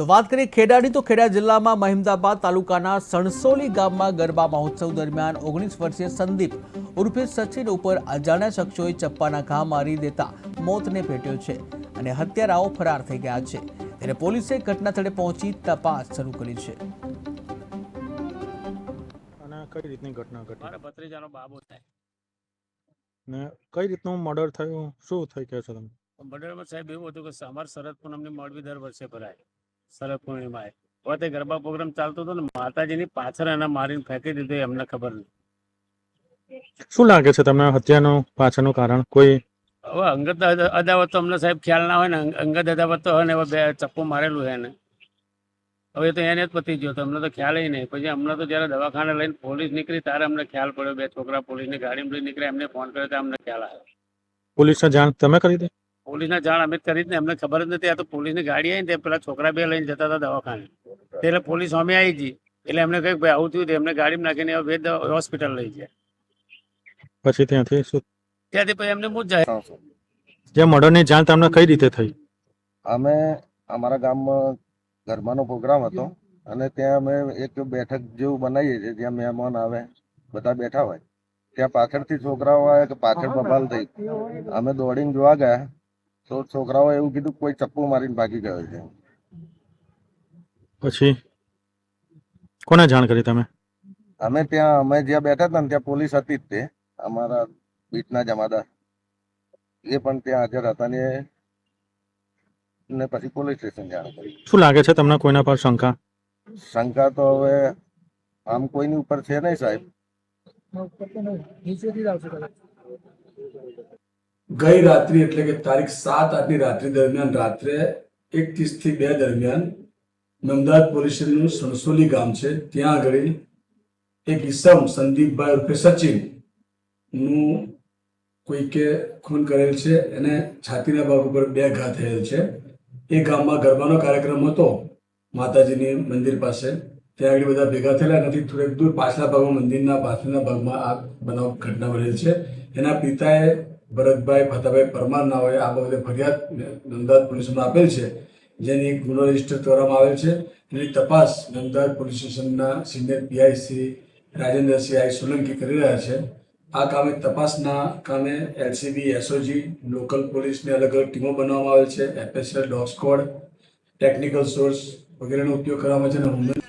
તો વાત કરીએ ખેડાની તો ખેડા જિલ્લામાં મહેમદાબાદ તાલુકાના સણસોલી ગામમાં ગરબા મહોત્સવ દરમિયાન ઓગણીસ વર્ષીય સંદીપ ઉર્ફે સચિન ઉપર અજાણ્યા શખ્સોએ ચપ્પાના ઘા મારી દેતા મોતને ભેટ્યો છે અને હત્યારાઓ ફરાર થઈ ગયા છે. ત્યારે પોલીસે ઘટનાસ્થળે પહોંચી તપાસ શરૂ કરી છે. અને કઈ રીતની ઘટના ઘટી? મારા ભત્રીજાનો બાબો થાય. ને કઈ રીતનું મર્ડર થયું? શું થઈ કહે છો તમે મર્ડરમાં સાહેબ એવું હતું કે અમાર શરદ પૂનમની મોડવી દર વર્ષે ભરાય. શરદ પૂર્ણિમાએ. હવે તે ગરબા પ્રોગ્રામ ચાલતો હતો ને માતાજીની પાછળ એને મારીને ફેંકી દીધો એમને ખબર નહીં. શું લાગે છે તમને હત્યાનું પાછળનું કારણ? કોઈ હવે અંગત અદાવત તો અમને સાહેબ ખ્યાલ ના હોય ને અંગત અદાવત તો હોય ને હવે બે ચપ્પુ મારેલું છે એને. હવે તો એને જ પતી ગયો તો અમને તો ખ્યાલ નહીં. પછી અમને તો જ્યારે દવાખાને લઈને પોલીસ નીકળી ત્યારે અમને ખ્યાલ પડ્યો બે છોકરા પોલીસની ગાડીમાં લઈને નીકળ્યા એમને ફોન કર્યો ત્યારે અમને ખ્યાલ આવ્યો. પોલીસને જાણ તમે કરી દે પોલીસને જાણ અમે કરી ને અમને ખબર જ નથી. આ તો પોલીસની ગાડી આવી ને પેલા છોકરા બે લઈને જતા હતા દવાખાને. તે એટલે પોલીસ અમે આવી ગઈ એટલે એમને કહ્યું ભાઈ આવું થયું તો એમને ગાડીમાં નાખીને હવે વેદ હોસ્પિટલ લઈ ગયા. પછી ત્યાંથી શું? ત્યાંથી પછી એમને મૂજ જાય. જે મર્ડરની જાણ તમને કઈ રીતે થઈ? અમે અમારા ગામમાં ગરબાનો પ્રોગ્રામ હતો અને ત્યાં અમે એક બેઠક જેવું બનાવીએ છીએ જ્યાં મહેમાન આવે બધા બેઠા હોય. ત્યાં પાછળથી છોકરાઓ આવે કે પાછળ બબાલ થઈ. અમે દોડીને જોવા ગયા. તો છોકરાઓ એવું કીધું કોઈ ચપ્પુ મારીને ભાગી ગયો છે. પછી? કોને જાણ કરી તમે? અમે ત્યાં અમે જ્યાં બેઠા હતા ને ત્યાં પોલીસ હતી જ તે. અમારા બીટના જમાદાર એ પણ ત્યાં હાજર હતા ને ને પછી પોલીસ સ્ટેશન જાણ કરી. શું લાગે છે તમને કોઈના પર શંકા? શંકા તો હવે આમ કોઈની ઉપર છે નહીં સાહેબ. ગઈ રાત્રિ એટલે કે તારીખ સાત આઠની રાત્રિ દરમિયાન રાત્રે એક ત્રીસથી બે દરમિયાન નમદાવાદ પોલીસ સ્ટેશનનું સણસોલી ગામ છે. ત્યાં આગળ એક ઈસમ સંદીપભાઈ ઉર્ફે સચિનનું કોઈકે ખૂન કરેલ છે. એને છાતીના ભાગ ઉપર બે ઘા થયેલ છે. એ ગામમાં ગરબાનો કાર્યક્રમ હતો માતાજીની મંદિર પાસે. ત્યાં આગળ બધા ભેગા થયેલા. નથી થોડેક દૂર પાછલા ભાગમાં મંદિરના પાછળના ભાગમાં આ બનાવ ઘટના બનેલ છે. એના પિતાએ ભરતભાઈ ફતાભાઈ પરમાર નાઓએ આ બાબતે ફરિયાદ અમદાવાદ પોલીસમાં આપેલ છે. જેની ગુનો રજિસ્ટર કરવામાં આવેલ છે. એની તપાસ અમદાવાદ પોલીસ સ્ટેશનના senior PI Shri Rajendrasinh I Solanki કરી રહ્યા છે. આ કામે તપાસના કામે એલસીબી, એસઓજી, લોકલ પોલીસની અલગ અલગ ટીમો બનાવવામાં આવેલ છે. FSL dog squad technical source વગેરેનો ઉપયોગ કરવામાં છે અને